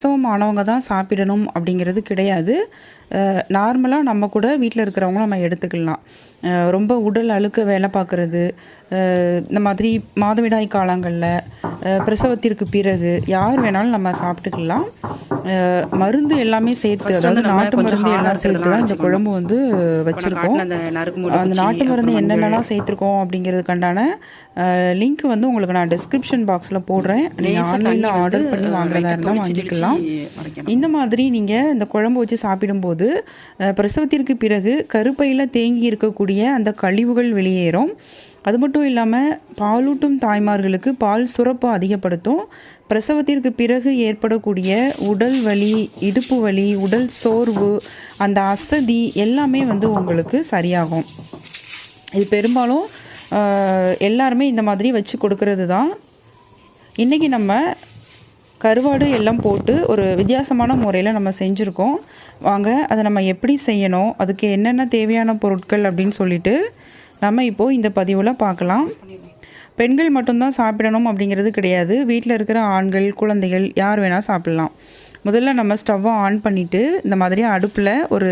கிறிஸ்தவமானவங்க தான் சாப்பிடணும் அப்படிங்கிறது கிடையாது. நார்மலாக நம்ம கூட வீட்டில் இருக்கிறவங்களும் நம்ம எடுத்துக்கலாம். ரொம்ப உடல் அழுக்க வேலை பார்க்குறது. இந்த மாதிரி மாதவிடாய் காலங்களில் பிரசவத்திற்கு பிறகு யார் வேணாலும் நம்ம சாப்பிட்டுக்கலாம். மருந்து எல்லாமே சேர்த்து அதாவது நாட்டு மருந்து எல்லாம் சேர்த்து தான் இந்த குழம்பு வந்து வச்சுருக்கோம். அந்த நாட்டு மருந்து என்னென்னலாம் சேர்த்துருக்கோம் அப்படிங்கிறதுக்காண்டான லிங்க் வந்து உங்களுக்கு நான் டிஸ்கிரிப்ஷன் பாக்ஸில் போடுறேன். நீங்கள் ஆன்லைனில் ஆர்டர் பண்ணி வாங்குறதா இருந்தால் வாங்கிக்கலாம். இந்த மாதிரி நீங்கள் இந்த குழம்பு வச்சு சாப்பிடும்போது பிரசவத்திற்கு பிறகு கருப்பையில் தேங்கி இருக்கக்கூடிய அந்த கழிவுகள் வெளியேறும். அது மட்டும் இல்லாமல் பாலூட்டும் தாய்மார்களுக்கு பால் சுரப்பு அதிகப்படுத்தும். பிரசவத்திற்கு பிறகு ஏற்படக்கூடிய உடல் வலி இடுப்பு வலி உடல் சோர்வு அந்த அசதி எல்லாமே வந்து உங்களுக்கு சரியாகும். இது பெரும்பாலும் எல்லாருமே இந்த மாதிரி வச்சு கொடுக்கறது தான் இன்றைக்கி நம்ம கருவாடு எல்லாம் போட்டு ஒரு வித்தியாசமான முறையில் நம்ம செஞ்சுருக்கோம். வாங்க அதை நம்ம எப்படி செய்யணும் அதுக்கு என்னென்ன தேவையான பொருட்கள் அப்படின்னு சொல்லிட்டு நம்ம இப்போது இந்த பதிவில் பார்க்கலாம். பெண்கள் மட்டும்தான் சாப்பிடணும் அப்படிங்கிறது கிடையாது. வீட்டில் இருக்கிற ஆண்கள் குழந்தைகள் யார் வேணால் சாப்பிடலாம். முதல்ல நம்ம ஸ்டவ்வை ஆன் பண்ணிவிட்டு இந்த மாதிரி அடுப்பில் ஒரு